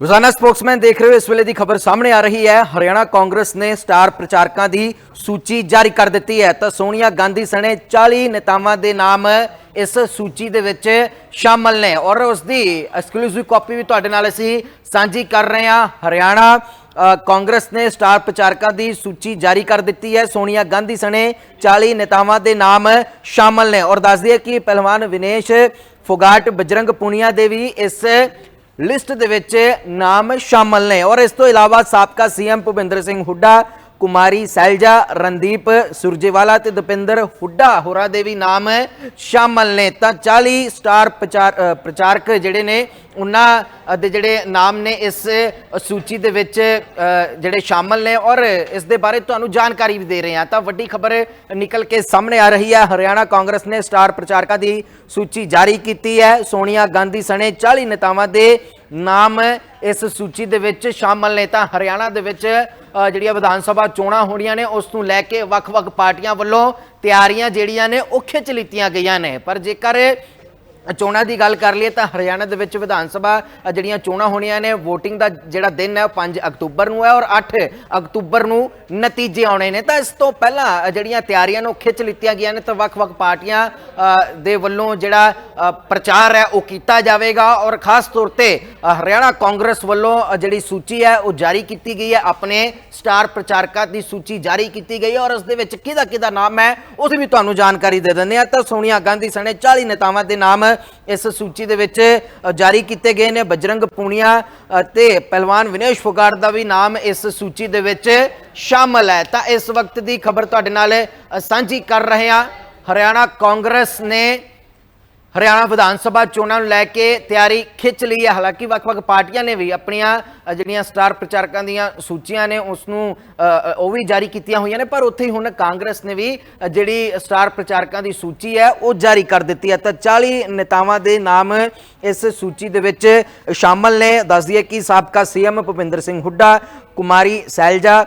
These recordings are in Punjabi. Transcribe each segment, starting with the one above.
ਰੋਜ਼ਾਨਾ ਸਪੋਕਸਮੈਨ ਦੇਖ ਰਹੇ ਹੋ ਇਸ ਵੇਲੇ ਦੀ ਖਬਰ ਸਾਹਮਣੇ ਆ ਰਹੀ ਹੈ। ਹਰਿਆਣਾ ਕਾਂਗਰਸ ਨੇ ਸਟਾਰ ਪ੍ਰਚਾਰਕਾਂ ਦੀ ਸੂਚੀ ਜਾਰੀ ਕਰ ਦਿੱਤੀ ਹੈ। ਤਾਂ ਸੋਨੀਆ ਗਾਂਧੀ ਸਣੇ 40 ਨੇਤਾਵਾਂ ਦੇ ਨਾਮ ਇਸ ਸੂਚੀ ਦੇ ਵਿੱਚ ਸ਼ਾਮਲ ਨੇ ਔਰ ਉਸ ਦੀ ਐਕਸਕਲੂਸਿਵ ਕਾਪੀ ਵੀ ਤੁਹਾਡੇ ਨਾਲ ਅਸੀਂ ਸਾਂਝੀ ਕਰ ਰਹੇ ਹਾਂ। ਹਰਿਆਣਾ ਕਾਂਗਰਸ ਨੇ ਸਟਾਰ ਪ੍ਰਚਾਰਕਾਂ ਦੀ ਸੂਚੀ ਜਾਰੀ ਕਰ ਦਿੱਤੀ ਹੈ। ਸੋਨੀਆ ਗਾਂਧੀ ਸਣੇ 40 ਨੇਤਾਵਾਂ ਦੇ ਨਾਮ ਸ਼ਾਮਲ ਨੇ ਔਰ ਦੱਸ ਦਈਏ ਕਿ ਪਹਿਲਵਾਨ ਵਿਨੇਸ਼ ਫੋਗਾਟ ਬਜਰੰਗ ਪੁਨੀਆ ਦੇ ਵੀ ਇਸ ਲਿਸਟ ਦੇ ਵਿੱਚ ਨਾਮ ਸ਼ਾਮਲ ਨੇ। ਔਰ ਇਸ ਤੋਂ ਇਲਾਵਾ ਸਾਬਕਾ ਸੀਐਮ ਭੁਪਿੰਦਰ ਸਿੰਘ ਹੁੱਡਾ ਕੁਮਾਰੀ ਸੈਲਜਾ, ਰਣਦੀਪ ਸੁਰਜੇਵਾਲਾ ਤੇ ਦਪਿੰਦਰ ਹੁੱਡਾ, ਹੋਰਾਂ ਦੇ ਵੀ ਨਾਮ ਸ਼ਾਮਲ ਨੇ। ਤਾਂ 40 ਸਟਾਰ ਪ੍ਰਚਾਰ ਪ੍ਰਚਾਰਕ ਜਿਹੜੇ ਨੇ, ਉਹਨਾਂ ਦੇ ਜਿਹੜੇ ਨਾਮ ਨੇ ਇਸ ਸੂਚੀ ਦੇ ਵਿੱਚ ਜਿਹੜੇ ਸ਼ਾਮਲ ਨੇ ਔਰ ਇਸ ਦੇ ਬਾਰੇ ਤੁਹਾਨੂੰ ਜਾਣਕਾਰੀ ਵੀ ਦੇ ਰਹੇ ਹਾਂ। ਤਾਂ ਵੱਡੀ ਖਬਰ ਨਿਕਲ ਕੇ ਸਾਹਮਣੇ ਆ ਰਹੀ ਹੈ। ਹਰਿਆਣਾ ਕਾਂਗਰਸ ਨੇ ਸਟਾਰ ਪ੍ਰਚਾਰਕਾਂ ਦੀ ਸੂਚੀ ਜਾਰੀ ਕੀਤੀ ਹੈ। ਸੋਨੀਆ ਗਾਂਧੀ ਸਣੇ 40 ਨੇਤਾਵਾਂ ਦੇ ਨਾਮ ਇਸ ਸੂਚੀ ਦੇ ਵਿੱਚ ਸ਼ਾਮਲ ਨੇ ਤਾਂ ਹਰਿਆਣਾ ਦੇ ਵਿੱਚ ਜਿਹੜੀਆਂ ਵਿਧਾਨ ਸਭਾ ਚੋਣਾਂ ਹੋਣੀਆਂ ਨੇ, ਉਸ ਨੂੰ ਲੈ ਕੇ ਵੱਖ-ਵੱਖ ਪਾਰਟੀਆਂ ਵੱਲੋਂ ਤਿਆਰੀਆਂ ਜਿਹੜੀਆਂ ਨੇ, ਉਹ ਖਿੱਚ ਲਿੱਤੀਆਂ ਗਈਆਂ ਨੇ। ਪਰ ਜੇਕਰ ਚੋਣਾਂ ਦੀ ਗੱਲ ਕਰ ਲਈਏ ਤਾਂ ਹਰਿਆਣਾ ਦੇ ਵਿੱਚ ਵਿਧਾਨ ਸਭਾ ਜਿਹੜੀਆਂ ਚੋਣਾਂ ਹੋਣੀਆਂ ਨੇ, VOTING ਦਾ ਜਿਹੜਾ ਦਿਨ ਹੈ, ਉਹ 5 ਅਕਤੂਬਰ ਨੂੰ ਹੈ ਔਰ 8 ਅਕਤੂਬਰ ਨੂੰ ਨਤੀਜੇ ਆਉਣੇ ਨੇ। ਤਾਂ ਇਸ ਤੋਂ ਪਹਿਲਾਂ ਜਿਹੜੀਆਂ ਤਿਆਰੀਆਂ ਨੂੰ ਖਿੱਚ ਲਿੱਤੀਆਂ ਗਈਆਂ ਨੇ ਤਾਂ ਵੱਖ-ਵੱਖ ਪਾਰਟੀਆਂ ਦੇ ਵੱਲੋਂ ਜਿਹੜਾ ਪ੍ਰਚਾਰ ਹੈ, ਉਹ ਕੀਤਾ ਜਾਵੇਗਾ ਔਰ ਖਾਸ ਤੌਰ ਤੇ ਹਰਿਆਣਾ ਕਾਂਗਰਸ ਵੱਲੋਂ ਜਿਹੜੀ ਸੂਚੀ ਹੈ, ਉਹ ਜਾਰੀ ਕੀਤੀ ਗਈ ਹੈ। ਆਪਣੇ ਸਟਾਰ ਪ੍ਰਚਾਰਕਾਂ ਦੀ ਸੂਚੀ ਜਾਰੀ ਕੀਤੀ ਗਈ ਹੈ ਔਰ ਉਸ ਦੇ ਵਿੱਚ ਕਿਹਦਾ ਕਿਹਦਾ ਨਾਮ ਹੈ, ਉਸ ਵੀ ਤੁਹਾਨੂੰ ਜਾਣਕਾਰੀ ਦੇ ਦਿੰਦੇ ਆ ਤਾਂ ਸੋਨੀਆ ਗਾਂਧੀ ਸਣੇ 40 ਨੇਤਾਵਾਂ ਦੇ ਨਾਮ ਇਸ ਸੂਚੀ ਦੇ ਵਿੱਚ ਜਾਰੀ ਕੀਤੇ ਗਏ ਨੇ ਬਜਰੰਗ ਪੂਨੀਆ ਤੇ ਪਹਿਲਵਾਨ ਵਿਨੇਸ਼ ਫੋਗਾਟ ਦਾ ਵੀ ਨਾਮ ਇਸ ਸੂਚੀ ਦੇ ਵਿੱਚ ਸ਼ਾਮਲ ਹੈ। ਤਾਂ ਇਸ ਵਕਤ ਦੀ ਖਬਰ ਤੁਹਾਡੇ ਨਾਲ ਸਾਂਝੀ ਕਰ ਰਹੇ ਹਾਂ। ਹਰਿਆਣਾ ਕਾਂਗਰਸ ਨੇ ਹਰਿਆਣਾ ਵਿਧਾਨ ਸਭਾ ਚੋਣਾਂ ਨੂੰ ਲੈ ਕੇ ਤਿਆਰੀ ਖਿੱਚ ਲਈ ਹੈ। ਹਾਲਾਂਕਿ ਵੱਖ-ਵੱਖ ਪਾਰਟੀਆਂ ਨੇ ਵੀ ਆਪਣੀਆਂ ਜਿਹੜੀਆਂ ਸਟਾਰ ਪ੍ਰਚਾਰਕਾਂ ਦੀਆਂ ਸੂਚੀਆਂ ਨੇ ਉਸ ਨੂੰ ਉਹ ਵੀ ਜਾਰੀ ਕੀਤੀਆਂ ਹੋਈਆਂ ਨੇ, ਪਰ ਉੱਥੇ ਹੀ ਹੁਣ ਕਾਂਗਰਸ ਨੇ ਵੀ ਜਿਹੜੀ ਸਟਾਰ ਪ੍ਰਚਾਰਕਾਂ ਦੀ ਸੂਚੀ ਹੈ, ਉਹ ਜਾਰੀ ਕਰ ਦਿੱਤੀ ਹੈ। ਤਾਂ 40 ਨੇਤਾਵਾਂ ਦੇ ਨਾਮ ਇਸ ਸੂਚੀ ਦੇ ਵਿੱਚ ਸ਼ਾਮਲ ਨੇ। ਦੱਸ ਦਈਏ ਕਿ ਸਾਬਕਾ ਸੀਐਮ ਭੁਪਿੰਦਰ ਸਿੰਘ ਹੁੱਡਾ, ਕੁਮਾਰੀ ਸੈਲਜਾ,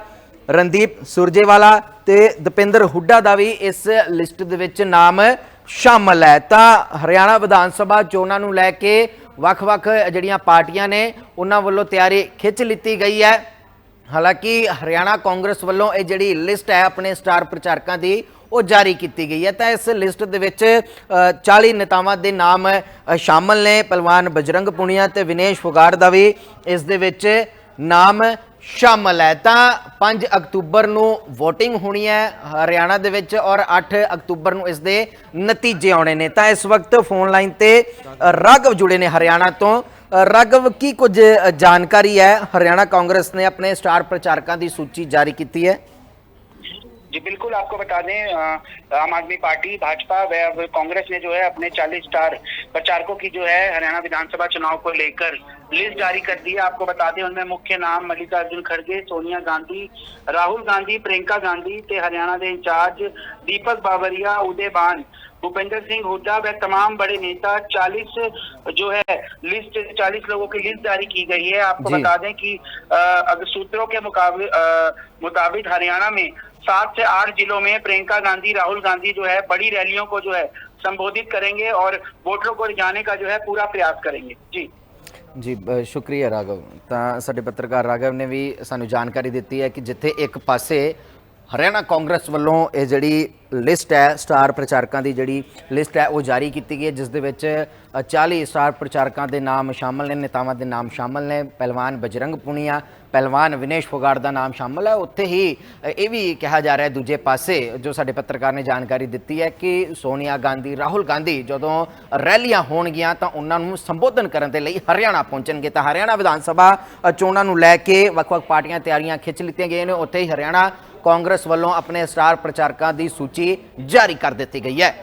ਰਣਦੀਪ ਸੁਰਜੇਵਾਲਾ ਤੇ ਦਪਿੰਦਰ ਹੁੱਡਾ ਦਾ ਵੀ ਇਸ ਲਿਸਟ ਦੇ ਵਿੱਚ ਨਾਮ ਸ਼ਾਮਲ ਹੈ। ਤਾਂ ਹਰਿਆਣਾ ਵਿਧਾਨ ਸਭਾ ਚੋਣਾਂ ਨੂੰ ਲੈ ਕੇ ਵੱਖ-ਵੱਖ ਜਿਹੜੀਆਂ ਪਾਰਟੀਆਂ ਨੇ ਉਹਨਾਂ ਵੱਲੋਂ ਤਿਆਰੀ ਖਿੱਚ ਲਿੱਤੀ ਗਈ ਹੈ। ਹਾਲਾਂਕਿ ਹਰਿਆਣਾ ਕਾਂਗਰਸ ਵੱਲੋਂ ਇਹ ਜਿਹੜੀ ਲਿਸਟ ਹੈ ਆਪਣੇ ਸਟਾਰ ਪ੍ਰਚਾਰਕਾਂ ਦੀ ਉਹ ਜਾਰੀ ਕੀਤੀ ਗਈ ਹੈ। ਤਾਂ ਇਸ ਲਿਸਟ ਦੇ ਵਿੱਚ ਅ, 40 ਨੇਤਾਵਾਂ ਦੇ ਨਾਮ ਸ਼ਾਮਲ ਨੇ। ਪਹਿਲਵਾਨ ਬਜਰੰਗ ਪੁਨੀਆ ਤੇ ਵਿਨੇਸ਼ ਫੁਗਾੜ ਦਾ ਵੀ। ਇਸ ਦੇ ਵਿੱਚ ਨਾਮ ਸ਼ਾਮਲ ਹੈ ਤਾਂ 5 ਅਕਤੂਬਰ ਨੂੰ VOTING ਹੋਣੀ ਹੈ ਹਰਿਆਣਾ ਦੇ ਵਿੱਚ ਔਰ 8 ਅਕਤੂਬਰ ਨੂੰ ਇਸ ਦੇ ਨਤੀਜੇ ਆਉਣੇ ਨੇ ਤਾਂ ਇਸ ਵਕਤ ਫੋਨ ਲਾਈਨ ਤੇ ਅ, ਰਾਘਵ ਜੁੜੇ ਨੇ ਹਰਿਆਣਾ ਤੋਂ ਅ, ਰਾਘਵ ਕੀ ਕੁਝ ਅ, ਜਾਣਕਾਰੀ ਹੈ ਹਰਿਆਣਾ ਕਾਂਗਰਸ ਨੇ ਆਪਣੇ ਸਟਾਰ ਪ੍ਰਚਾਰਕਾਂ ਦੀ ਸੂਚੀ ਜਾਰੀ ਕੀਤੀ ਹੈ जी बिल्कुल आपको बता दें अ, आम आदमी पार्टी भाजपा व अब कांग्रेस ने जो है अपने 40 स्टार प्रचारकों की जो है हरियाणा विधानसभा चुनाव को लेकर लिस्ट जारी कर दी है। आपको बता दें उनमें मुख्य नाम मल्लिकार्जुन खड़गे सोनिया गांधी राहुल गांधी प्रियंका गांधी ते हरियाणा के इंचार्ज दीपक बाबरिया उदय बान भूपेंद्र सिंह हुड्डा व तमाम बड़े नेता 40 जो है लिस्ट 40 लोगों की लिस्ट जारी की गई है। आपको बता दें कि अगर सूत्रों के मुकाबले मुताबिक हरियाणा में सात से आठ जिलों में प्रियंका गांधी राहुल गांधी जो है बड़ी रैलियों को जो है संबोधित करेंगे और वोटरों को रिझाने का जो है पूरा प्रयास करेंगे जी ਜੀ ਬ- ਸ਼ੁਕਰੀਆ ਰਾਘਵ ਤਾਂ ਸਾਡੇ ਪੱਤਰਕਾਰ ਰਾਘਵ ਨੇ ਵੀ ਸਾਨੂੰ ਜਾਣਕਾਰੀ ਦਿੱਤੀ ਹੈ ਕਿ ਜਿੱਥੇ ਇੱਕ ਪਾਸੇ ਹਰਿਆਣਾ ਕਾਂਗਰਸ ਵੱਲੋਂ ਇਹ ਜਿਹੜੀ ਲਿਸਟ ਹੈ ਸਟਾਰ ਪ੍ਰਚਾਰਕਾਂ ਦੀ ਜਿਹੜੀ ਲਿਸਟ ਹੈ ਉਹ ਜਾਰੀ ਕੀਤੀ ਗਈ ਹੈ ਜਿਸ ਦੇ ਵਿੱਚ ਅ, 40 ਸਟਾਰ ਪ੍ਰਚਾਰਕਾਂ ਦੇ ਨਾਮ ਸ਼ਾਮਲ ਨੇ ਨੇਤਾਵਾਂ ਦੇ ਨਾਮ ਸ਼ਾਮਲ ਨੇ ਪਹਿਲਵਾਨ ਬਜਰੰਗ ਪੁਨੀਆ ਪਹਿਲਵਾਨ ਵਿਨੇਸ਼ ਫੋਗਾੜ ਦਾ ਨਾਮ ਸ਼ਾਮਲ ਹੈ। ਉੱਥੇ ਹੀ ਇਹ ਵੀ ਕਿਹਾ ਜਾ ਰਿਹਾ ਹੈ ਦੂਜੇ ਪਾਸੇ ਜੋ ਸਾਡੇ ਪੱਤਰਕਾਰ ਨੇ ਜਾਣਕਾਰੀ ਦਿੱਤੀ ਹੈ ਕਿ ਸੋਨੀਆ ਗਾਂਧੀ ਰਾਹੁਲ ਗਾਂਧੀ ਜਦੋਂ ਰੈਲੀਆਂ ਹੋਣਗੀਆਂ ਤਾਂ ਉਹਨਾਂ ਨੂੰ ਸੰਬੋਧਨ ਕਰਨ ਦੇ ਲਈ ਹਰਿਆਣਾ ਪਹੁੰਚਣਗੇ। ਤਾਂ ਹਰਿਆਣਾ ਵਿਧਾਨ ਸਭਾ ਚੋਣਾਂ ਨੂੰ ਲੈ ਕੇ ਵੱਖ-ਵੱਖ ਪਾਰਟੀਆਂ ਤਿਆਰੀਆਂ ਖਿੱਚ ਲਿੱਤੀਆਂ ਗਈਆਂ ਨੇ। ਉੱਥੇ ਹੀ ਹਰਿਆਣਾ ਕਾਂਗਰਸ ਵੱਲੋਂ ਆਪਣੇ ਸਟਾਰ ਪ੍ਰਚਾਰਕਾਂ ਦੀ ਸੂਚੀ ਜਾਰੀ ਕਰ ਦਿੱਤੀ ਗਈ ਹੈ।